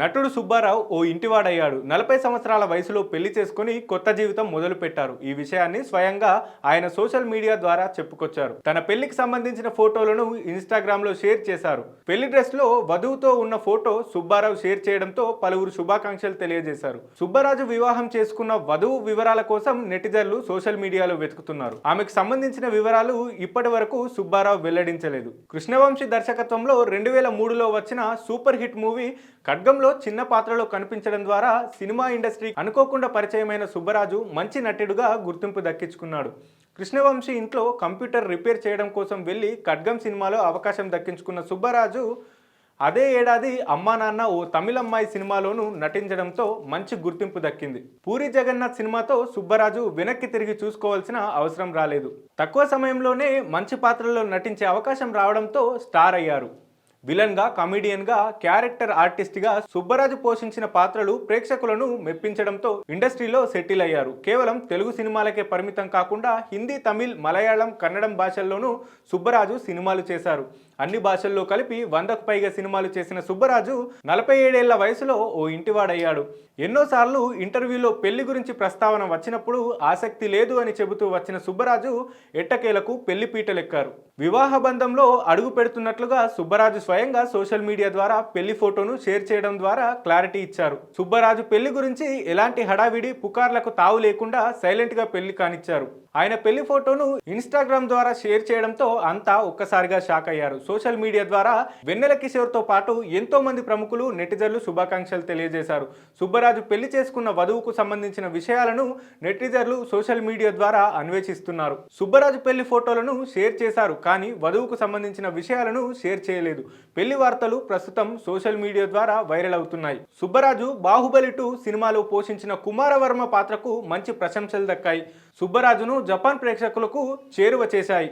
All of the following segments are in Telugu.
నటుడు సుబ్బారావు ఓ ఇంటివాడయ్యాడు. నలభై సంవత్సరాల వయసులో పెళ్ళి చేసుకుని కొత్త జీవితం మొదలుపెట్టారు. ఈ విషయాన్ని స్వయంగా ఆయన సోషల్ మీడియా ద్వారా చెప్పుకొచ్చారు. తన పెళ్ళికి సంబంధించిన ఫోటోలను ఇన్స్టాగ్రామ్లో షేర్ చేశారు. పెళ్ళి డ్రెస్లో వధువుతో ఉన్న ఫోటో సుబ్బారావు షేర్ చేయడంతో పలువురు శుభాకాంక్షలు తెలియజేశారు. సుబ్బరాజు వివాహం చేసుకున్న వధువు వివరాల కోసం నెటిజన్లు సోషల్ మీడియాలో వెతుకుతున్నారు. ఆమెకు సంబంధించిన వివరాలు ఇప్పటి వరకు సుబ్బారావు వెల్లడించలేదు. కృష్ణవంశీ దర్శకత్వంలో రెండు వేల మూడులో వచ్చిన సూపర్ హిట్ మూవీ ఖడ్గంలో చిన్న పాత్రలో కనిపించడం ద్వారా సినిమా ఇండస్ట్రీ అనుకోకుండా పరిచయమైన సుబ్బరాజు మంచి నటుడుగా గుర్తింపు దక్కించుకున్నాడు. కృష్ణవంశీ ఇంట్లో కంప్యూటర్ రిపేర్ చేయడం కోసం వెళ్ళి ఖడ్గం సినిమాలో అవకాశం దక్కించుకున్న సుబ్బరాజు అదే ఏడాది అమ్మా నాన్న ఓ తమిళమ్మాయి సినిమాలోనూ నటించడంతో మంచి గుర్తింపు దక్కింది. పూరి జగన్నాథ్ సినిమాతో సుబ్బరాజు వెనక్కి తిరిగి చూసుకోవాల్సిన అవసరం రాలేదు. తక్కువ సమయంలోనే మంచి పాత్రలో నటించే అవకాశం రావడంతో స్టార్ అయ్యారు. విలన్గా కమిడియన్గా క్యారెక్టర్ ఆర్టిస్ట్గా సుబ్బరాజు పోషించిన పాత్రలు ప్రేక్షకులను మెప్పించడంతో ఇండస్ట్రీలో సెటిల్ అయ్యారు. కేవలం తెలుగు సినిమాలకే పరిమితం కాకుండా హిందీ తమిళ్ మలయాళం కన్నడం భాషల్లోనూ సుబ్బరాజు సినిమాలు చేశారు. అన్ని భాషల్లో కలిపి వందకు పైగా సినిమాలు చేసిన సుబ్బరాజు నలభై ఏడేళ్ళ వయసులో ఓ ఇంటివాడయ్యాడు. ఎన్నోసార్లు ఇంటర్వ్యూలో పెళ్ళి గురించి ప్రస్తావన వచ్చినప్పుడు ఆసక్తి లేదు అని చెబుతూ వచ్చిన సుబ్బరాజు ఎట్టకేలకు పెళ్ళి పీటలెక్కారు. వివాహ బంధంలో అడుగు పెడుతున్నట్లుగా సుబ్బరాజు స్వయంగా సోషల్ మీడియా ద్వారా పెళ్ళి ఫోటోను షేర్ చేయడం ద్వారా క్లారిటీ ఇచ్చారు. సుబ్బరాజు పెళ్ళి గురించి ఎలాంటి హడావిడి పుకార్లకు తావు లేకుండా సైలెంట్గా పెళ్ళి కానిచ్చారు. ఆయన పెళ్ళి ఫోటోను ఇన్స్టాగ్రామ్ ద్వారా షేర్ చేయడంతో అంతా ఒక్కసారిగా షాక్ అయ్యారు. సోషల్ మీడియా ద్వారా వెన్నెల కిషోర్తో పాటు ఎంతో మంది ప్రముఖులు నెటిజన్లు శుభాకాంక్షలు తెలియజేశారు. సుబ్బరాజు పెళ్ళి చేసుకున్న వధువుకు సంబంధించిన విషయాలను నెటిజర్లు సోషల్ మీడియా ద్వారా అన్వేషిస్తున్నారు. సుబ్బరాజు పెళ్ళి ఫోటోలను షేర్ చేశారు కానీ వధువుకు సంబంధించిన విషయాలను షేర్ చేయలేదు. పెళ్ళి వార్తలు ప్రస్తుతం సోషల్ మీడియా ద్వారా వైరల్ అవుతున్నాయి. సుబ్బరాజు బాహుబలి టూ సినిమాలో పోషించిన కుమారవర్మ పాత్రకు మంచి ప్రశంసలు దక్కాయి. సుబ్బరాజును జపాన్ ప్రేక్షకులకు చేరువ చేశాయి.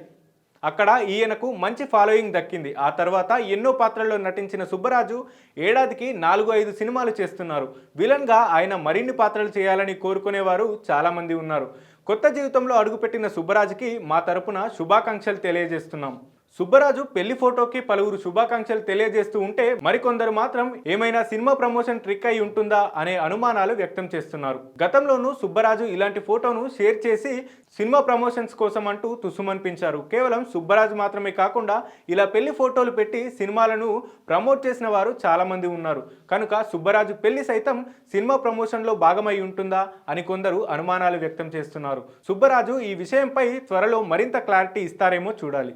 అక్కడ ఈయనకు మంచి ఫాలోయింగ్ దక్కింది. ఆ తర్వాత ఎన్నో పాత్రల్లో నటించిన సుబ్బరాజు ఏడాదికి నాలుగు ఐదు సినిమాలు చేస్తున్నారు. విలన్గా ఆయన మరిన్ని పాత్రలు చేయాలని కోరుకునేవారు చాలామంది ఉన్నారు. కొత్త జీవితంలో అడుగుపెట్టిన సుబ్బరాజుకి మా తరపున శుభాకాంక్షలు తెలియజేస్తున్నాం. సుబ్బరాజు పెళ్ళి ఫోటోకి పలువురు శుభాకాంక్షలు తెలియజేస్తూ ఉంటే మరికొందరు మాత్రం ఏమైనా సినిమా ప్రమోషన్ ట్రిక్ అయి ఉంటుందా అనే అనుమానాలు వ్యక్తం చేస్తున్నారు. గతంలోనూ సుబ్బరాజు ఇలాంటి ఫోటోను షేర్ చేసి సినిమా ప్రమోషన్స్ కోసం అంటూ తుసుమనిపించారు. కేవలం సుబ్బరాజు మాత్రమే కాకుండా ఇలా పెళ్ళి ఫోటోలు పెట్టి సినిమాలను ప్రమోట్ చేసిన వారు చాలామంది ఉన్నారు. కనుక సుబ్బరాజు పెళ్ళి సైతం సినిమా ప్రమోషన్లో భాగమై ఉంటుందా అని కొందరు అనుమానాలు వ్యక్తం చేస్తున్నారు. సుబ్బరాజు ఈ విషయంపై త్వరలో మరింత క్లారిటీ ఇస్తారేమో చూడాలి.